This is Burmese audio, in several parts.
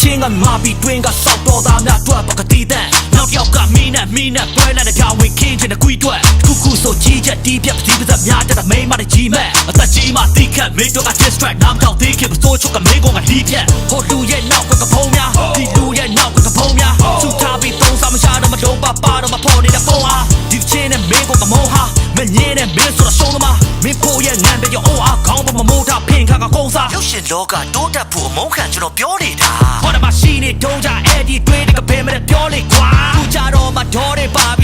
ချင်းကမာပြီးတွင်းကစောက်တော်သားများတွေ့ပကတိတဲ့နောက်တစ်ယောက်ကမီးနဲ့မီးနဲ့ပွဲနဲ့ကြောင်ဝင်ခင်းချင်တဲ့ကွီတွေ့ခုခုဆိုကြီးချက်တီးပြက်ပတိပစများတဲ့မိန်းမတွေကြီးမဲ့အသက်ကြီးမှတိခတ်မင်းတို့က distract နောက်တော့သိခင်ပစိုးချုပ်ကမင်းကောင်ကလီးပြက်ဟိုလူရဲ့နောက်ကကဖုံးများဒီလူရဲ့နောက်ကကဖုံးများသူထားပြီးသုံးစားမရှာတော့မတော့ပါပါတော့မပေါ်နေတဲ့ဖုံးဟာဒီချင်းနဲ့မင်းကောင်ကမောဟာမငင်းနဲ့မင်းဆိုတော့ရှုံးသမား ရုပ်ရှင်လောကတိုးတက်ဖို့အမုန်းခံကျွန်တော်ပြောနေတာဟောတယ်မရှိနေတုံးကြအဲ့ဒီတွေးတဲ့ကပင်မနဲ့ပြောလေကွာခုကြတော့မှဒေါ်တွေပါပြ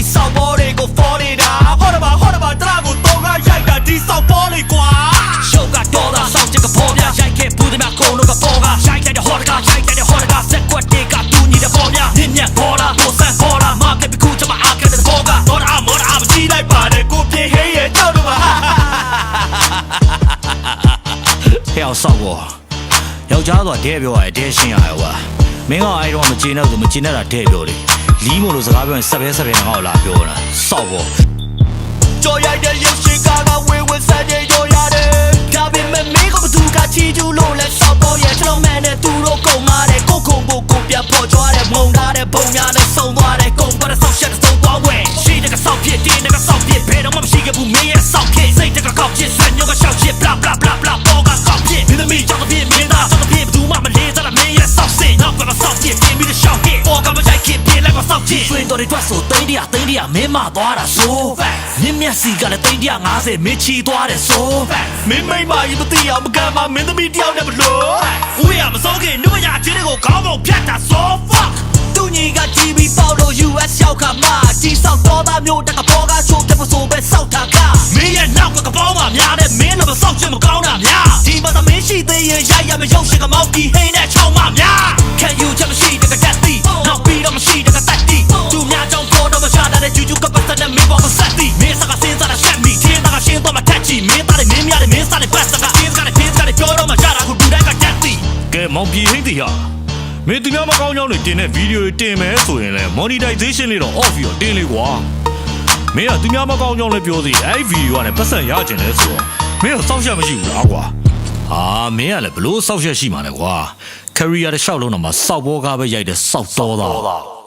ီးစောက်ပေါ် ဟဲ့အောင်ဆောက်ဘောယောက်ျားတော့ဒဲပြောရတယ်ဒဲရှင်းရတယ်ကွာမင်းကအဲ့တော့မကျေနပ်ဘူးမကျေနပ်တာဒဲပြောလေလီးမို့လို့စကားပြောရင်ဆက်ပဲဆက်ပဲငါ့ကိုလာပြောတာဆောက်ဘောကြော်ရိုက်တဲ့ရုပ်ရှင်ကားကဝေဝစတဲ့ကြော်ရတယ်ဒါပေမဲ့မင်းကဘသူကချီကျူးလို့လဲစောက်ပေါ်ရဲ့ကျွန်တော်မဲနဲ့သူတို့ကုန်မာတယ်ကိုကုံဖို့ကိုပြပေါ်ကြွားတယ်မုံထားတဲ့ပုံများနဲ့စုံသွားတယ်ကုန်ပေါ်တဲ့ဆောက်ရှက်တဲ့စုံသွားဝဲ ပြင်းလိုက်မဆောက်ဖြစ်ဆွေတော်တွေတွက်ဆိုသိန်းတရာသိန်းတရာမင်းမသွားတာဆိုမြင့်မြတ်စီကလည်းသိန်းတရာ50မင်းချီသွားတယ်ဆိုမင်းမိမကြီးမသိအောင်မကန်ပါမင်းသမီးတယောက်နဲ့ဘလို့ဦးရမစောခင်နှုတ်ရချင်းတွေကိုခေါင်းပုံဖြတ်တာ so fuck သူညီက TV ပေါလို့ US ရောက်ခါမှကြီးဆောက်တော်သားမျိုးတက်ကပေါ်ကချိုးပြပဆိုပဲစောက်တာကမင်းရဲ့နောက်ကကပေါင်းပါများတဲ့မင်းလည်းမစောက်ချင်မကောင်းတာများဒီမှာသမင်းရှိသေးရင်ရိုက်ရမရုပ်ရှင်ကမောက်ကြီးဟင်းနဲ့ချောင်းမများ တီကဲမောင်ပြေဟိတ်တီဟာမင်းသူများမကောင်းကြောင်းတွေတင်တဲ့ဗီဒီယိုတွေတင်မယ်ဆိုရင်လည်း monetization လေးတော့ off ပြီးတော့တင်လေကွာမင်းကသူများမကောင်းကြောင်းလည်းပြောစီအဲ့ဗီဒီယိုကလည်းပတ်စံရကျင်လဲဆိုတော့မင်းကစောက်ရှက်မရှိဘူးလားကွာဟာမင်းကလည်းဘလို့စောက်ရှက်ရှိမှာလဲကွာ career တစ်လျှောက်လုံးတော့မှစောက်ဘောကားပဲရိုက်တဲ့စောက်တော်သား